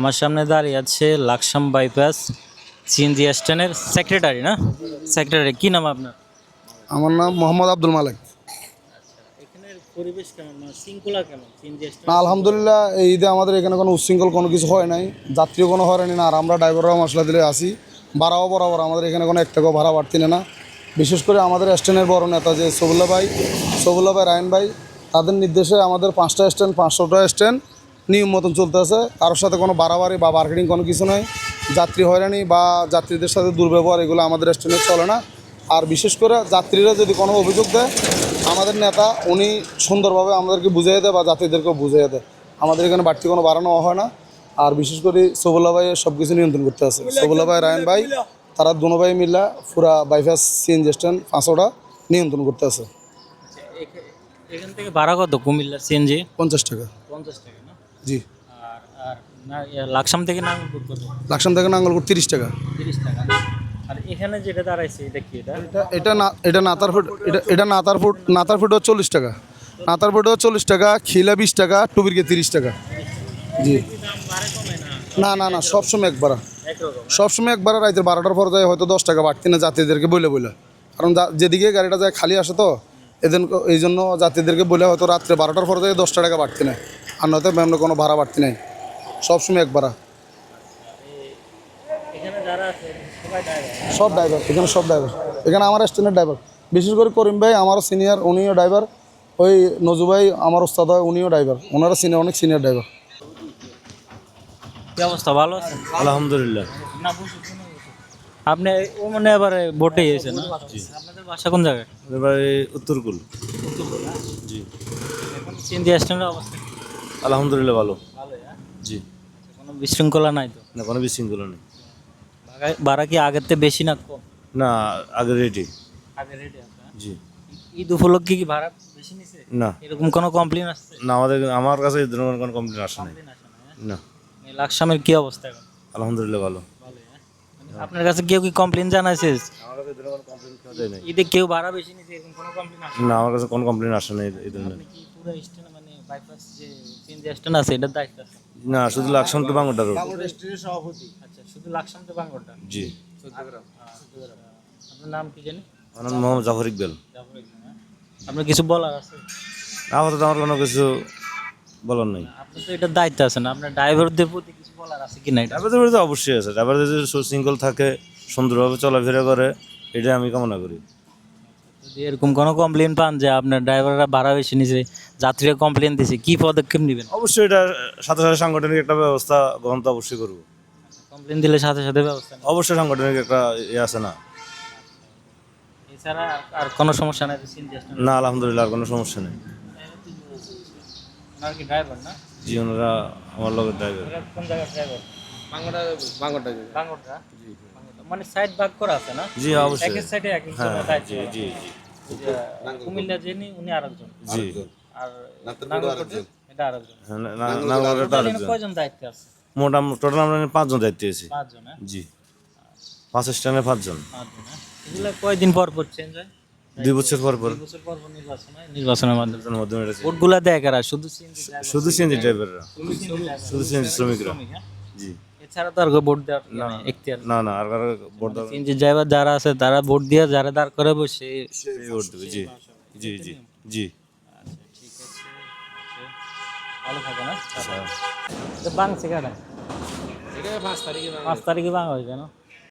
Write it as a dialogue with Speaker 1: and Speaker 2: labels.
Speaker 1: আমার সামনে দাঁড়িয়ে আছে লাকসাম বাইপাস সিএনজি স্ট্যান্ডের সেক্রেটারি না? সেক্রেটারি কি নাম আপনার?
Speaker 2: আমার নাম মোহাম্মদ আব্দুল মালিক।
Speaker 1: মানে
Speaker 2: আলহামদুলিল্লাহ এই ঈদে আমাদের এখানে কোনো উচ্ছৃঙ্খল কোনো কিছু হয় নাই। যাত্রীও কোনো হয়রানি না আর আমরা ড্রাইভাররাও মশলা দিলে আসি। ভাড়াও বরাবর আমাদের এখানে কোনো এক টাকাও ভাড়া বাড়তি না। বিশেষ করে আমাদের স্ট্যান্ডের বড় নেতা যে সবুল্লা ভাই সবুল্লা ভাই রায়ন ভাই তাদের নির্দেশে আমাদের পাঁচটা স্ট্যান্ড পাঁচশোটা স্ট্যান্ড নিয়ম মতন চলতেছে। কারোর সাথে কোনো বাড়াবাড়ি বা মার্কেটিং কোনো কিছু নয় যাত্রী হয়রানি বা যাত্রীদের সাথে দুর্ব্যবহার এগুলো আমাদের স্ট্যান্ডে চলে না। আর বিশেষ করে যাত্রীরা যদি কোনো অভিযোগ দেয় আমাদের নেতা উনি সুন্দরভাবে আমাদেরকে বুঝিয়ে দেয় বা যাত্রীদেরকেও বুঝিয়ে দেয়। আমাদের এখানে বাড়তি কোনো বাড়ানো হয় না। আর বিশেষ করে সবুল্লা ভাই সব কিছু নিয়ন্ত্রণ করতে আছে। সবুল্লা ভাই রায়ন ভাই তারা দুনো ভাই মিল্লা পুরা বাইপাস সিএনজি স্ট্যান্ড পাঁচশোটা নিয়ন্ত্রণ করতে আছে।
Speaker 1: এখান থেকে ভাড়া কত কুমিল্লা সিএনজি
Speaker 2: পঞ্চাশ টাকা।
Speaker 1: পঞ্চাশ টাকা
Speaker 2: জি।
Speaker 1: আর লাকসাম থেকে নাঙ্গলপুর কত?
Speaker 2: লাকসাম থেকে নাঙ্গলপুর তিরিশ টাকা।
Speaker 1: তিরিশ টাকা আর এখানে যেটা দাঁড়াইছে এটা কি এটা?
Speaker 2: এটা না এটা নাতার ফুট এটা এটা নাতার ফুট নাতার ফুট চল্লিশ টাকা। নাতার ফুট চল্লিশ টাকা খিলা বিশ টাকা টুবিরকে তিরিশ টাকা। জি। না না না সবসময় একবার
Speaker 1: একরকম
Speaker 2: সবসময় একবার রাতের বারোটার পর যায় হয়তো দশ টাকা বাড়তি না যাত্রীদেরকে বলে বলে কারণ যেদিকে গাড়িটা যায় খালি আসে তো এদিন এই জন্য যাত্রীদেরকে বলে হয়তো রাত্রে বারোটার পর থেকে দশটা টাকা বাড়তি নেয়। আর নয়তো ম্যাম কোনো ভাড়া বাড়তি নেই। সবসময় এক
Speaker 1: এখানে যারা আছে সবাই ড্রাইভার
Speaker 2: সব ড্রাইভার এখানে সব ড্রাইভার এখানে আমার স্ট্যান্ডার্ড ড্রাইভার বিশেষ করে করিম ভাই আমারও সিনিয়র উনিও ড্রাইভার ওই নজু ভাই আমার ওস্তাদ হয় উনিও ড্রাইভার ওনারা সিনিয়র অনেক সিনিয়র ড্রাইভার
Speaker 1: কি অবস্থা? ভালো
Speaker 3: আলহামদুলিল্লাহ।
Speaker 1: আপনি ও মানে এবারে ভোটে গিয়েছেন না? আপনাদের বাসা কোন জায়গায়?
Speaker 3: এবারে উত্তরকুল। জি।
Speaker 1: এখন সিএনজি স্ট্যান্ডের অবস্থা
Speaker 3: আলহামদুলিল্লাহ ভালো।
Speaker 1: হ্যাঁ?
Speaker 3: জি।
Speaker 1: আচ্ছা, কোনো বিশৃঙ্খলা নাই তো?
Speaker 3: না কোনো বিশৃঙ্খলা নেই।
Speaker 1: ভাড়া- কি আগের থেকে বেশি না কম?
Speaker 3: না আগে রেডি
Speaker 1: আগে রেটে হ্যাঁ?
Speaker 3: জি।
Speaker 1: ঈদ উপলক্ষে কি ভাড়া বেশি নিছে?
Speaker 3: না।
Speaker 1: এরকম কোনো কমপ্লেন আসছে?
Speaker 3: না আমাদের আমার কাছে এই ধরনের কোনো কমপ্লেন আসে
Speaker 1: না, হ্যাঁ?
Speaker 3: না।
Speaker 1: লাকসামের কি অবস্থা এখন?
Speaker 3: আলহামদুলিল্লাহ ভালো।
Speaker 1: হ্যাঁ মানে আপনার কাছে কেউ কি কমপ্লেন জানাইছে? ঈদে কেউ ভাড়া বেশি নিছে? এরকম কোনো কমপ্লেন আসে?
Speaker 3: না আমার কাছে কোনো কমপ্লেন আসে নাই এই ধরনের।
Speaker 1: কি পুরো স্ট্যান্ড মানে বাইপাস যে সিএনজি স্ট্যান্ড আছে এটার দায়িত্ব আছে?
Speaker 3: না শুধু লাকসাম টু রোড
Speaker 1: আচ্ছা শুধু লাকসাম বাঙ্গরটা
Speaker 3: জি।
Speaker 1: আপনার নাম কি জানি?
Speaker 3: আমার নাম মোহাম্মদ জাফর ইকবাল।
Speaker 1: জাফর ইকবাল, হ্যাঁ? আপনার কিছু বলার আছে?
Speaker 3: আপাতত আমার কোনো কিছু বলার নাই।
Speaker 1: আপনার তো এটার দায়িত্ব আছে না। আপনার ড্রাইভারদের প্রতি কিছু বলার আছে কি না
Speaker 3: ড্রাইভারদের বিরুদ্ধে অবশ্যই আছে। ড্রাইভারদের যদি সুশৃঙ্খল থাকে সুন্দরভাবে চলাফেরা করে এটাই আমি কামনা করি।
Speaker 1: যদি এরকম কোনো কমপ্লেন পান যে আপনার ড্রাইভাররা ভাড়া বেশি নিছে যাত্রীরা কমপ্লেন দিছে কি পদক্ষেপ নেবেন?
Speaker 3: অবশ্যই এটা সাথে সাথে সাংগঠনিক একটা ব্যবস্থা গ্রহণ তো অবশ্যই করব।
Speaker 1: কমপ্লেন দিলে সাথে সাথে ব্যবস্থা নেবেন?
Speaker 3: অবশ্যই সাংগঠনিক একটা ইয়ে আছে না।
Speaker 1: এছাড়া আর কোনো সমস্যা নাই?
Speaker 3: না আলহামদুলিল্লাহ আর কোনো সমস্যা নেই।
Speaker 1: ড্রাইভার না?
Speaker 3: জি ওনারা আমার লোকের ড্রাইভার
Speaker 1: কোন জায়গার ড্রাইভার মানে সাইড ভাগ করা আছে না?
Speaker 3: জি অবশ্যই।
Speaker 1: একের সাইডে এক
Speaker 3: হ্যাঁ জি জি
Speaker 1: কুমিল্লা যিনি উনি আরেকজন।
Speaker 3: জি।
Speaker 1: আর নাগরকোটে এটা আরেকজন।
Speaker 3: আরেকজন।
Speaker 1: কয়জন দায়িত্বে আছে?
Speaker 3: মোটামুটি টোটাল আমরা পাঁচজন দায়িত্ব আছি।
Speaker 1: পাঁচজন হ্যাঁ?
Speaker 3: জি। পাঁচ স্ট্যান্ডে পাঁচজন।
Speaker 1: পাঁচজন হ্যাঁ? এগুলো কয়দিন পর পর চেঞ্জ হয়?
Speaker 3: দুই বছর পর পর।
Speaker 1: দুই বছর পর পর নির্বাচন হয়। নির্বাচনের মাধ্যমে
Speaker 3: মাধ্যমে এটা
Speaker 1: ভোটগুলা দেয় কারা? শুধু সিএনজি
Speaker 3: শুধু সিএনজি ড্রাইভাররা। শুধু সিএনজি শ্রমিকরা। জি।
Speaker 1: এছাড়া তো আর ভোট দেওয়ার এখতিয়ার
Speaker 3: না না আর কারও ভোট দেওয়ার
Speaker 1: সিএনজি ড্রাইভার যারা আছে তারা ভোট দিয়ে যারা দাঁড় করে বসে
Speaker 3: ভোট দেবে জি। জি জি জি।
Speaker 1: আচ্ছা ঠিক আছে ভালো থাকে না বাংছে কেন? পাঁচ তারিখে পাঁচ তারিখে বাংলা হয়েছে না